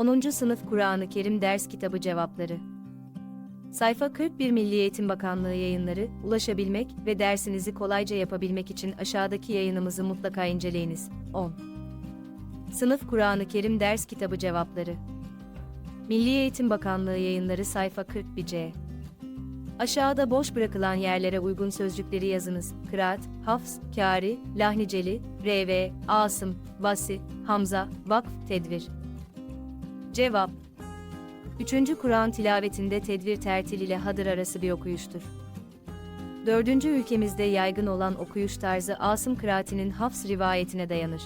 10. Sınıf Kur'an-ı Kerim Ders Kitabı Cevapları Sayfa 41 Milli Eğitim Bakanlığı yayınları, ulaşabilmek ve dersinizi kolayca yapabilmek için aşağıdaki yayınımızı mutlaka inceleyiniz. 10. Sınıf Kur'an-ı Kerim Ders Kitabı Cevapları Milli Eğitim Bakanlığı yayınları sayfa 41C Aşağıda boş bırakılan yerlere uygun sözcükleri yazınız. Kıraat, Hafs, Kari, Lahniceli, RV, Asım, Vasi, Hamza, Vakf, Tedvir. Cevap 3. Kur'an tilavetinde tedvir tertil ile hadır arası bir okuyuştur. Dördüncü ülkemizde yaygın olan okuyuş tarzı Asım kıraatinin Hafs rivayetine dayanır.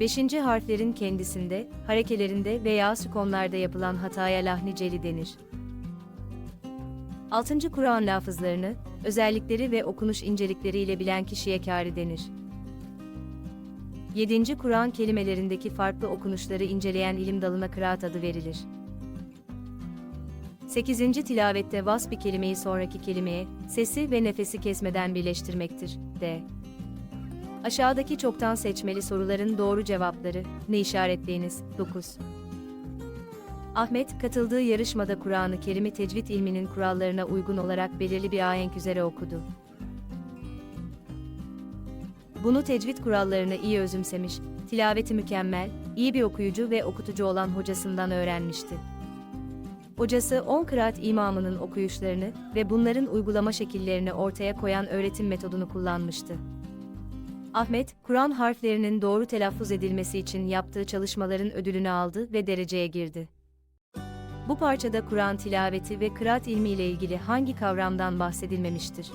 Beşinci harflerin kendisinde, harekelerinde veya sükonlarda yapılan hataya lahniceli denir. 6. Kur'an lafızlarını, özellikleri ve okunuş incelikleriyle bilen kişiye kâri denir. 7. Kur'an kelimelerindeki farklı okunuşları inceleyen ilim dalına kıraat adı verilir. 8. Tilavette vasf bir kelimeyi sonraki kelimeye, sesi ve nefesi kesmeden birleştirmektir. D. Aşağıdaki çoktan seçmeli soruların doğru cevapları, ne işaretleyiniz? 9. Ahmet, katıldığı yarışmada Kur'an-ı Kerim'i tecvid ilminin kurallarına uygun olarak belirli bir ahenk üzere okudu. Bunu tecvid kurallarını iyi özümsemiş, tilaveti mükemmel, iyi bir okuyucu ve okutucu olan hocasından öğrenmişti. Hocası 10 kıraat imamının okuyuşlarını ve bunların uygulama şekillerini ortaya koyan öğretim metodunu kullanmıştı. Ahmet, Kur'an harflerinin doğru telaffuz edilmesi için yaptığı çalışmaların ödülünü aldı ve dereceye girdi. Bu parçada Kur'an tilaveti ve kıraat ilmi ile ilgili hangi kavramdan bahsedilmemiştir?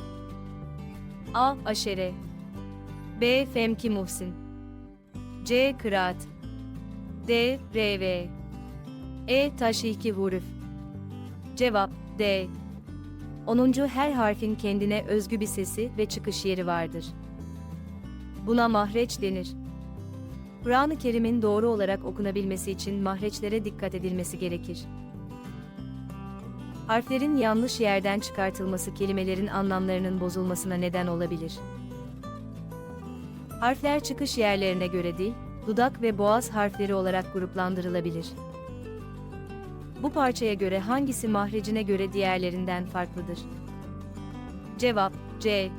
A. Aşere B. Femki Muhsin C. Kıraat D. RV E. Taşhiki Huruf Cevap D. 10. Her harfin kendine özgü bir sesi ve çıkış yeri vardır. Buna mahreç denir. Kur'an-ı Kerim'in doğru olarak okunabilmesi için mahreçlere dikkat edilmesi gerekir. Harflerin yanlış yerden çıkartılması kelimelerin anlamlarının bozulmasına neden olabilir. Harfler çıkış yerlerine göre değil, dudak ve boğaz harfleri olarak gruplandırılabilir. Bu parçaya göre hangisi mahrecine göre diğerlerinden farklıdır? Cevap C.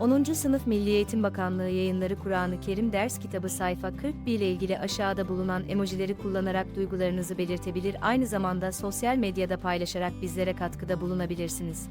10. Sınıf Milli Eğitim Bakanlığı yayınları Kur'an-ı Kerim ders kitabı sayfa 41 ile ilgili aşağıda bulunan emojileri kullanarak duygularınızı belirtebilir aynı zamanda sosyal medyada paylaşarak bizlere katkıda bulunabilirsiniz.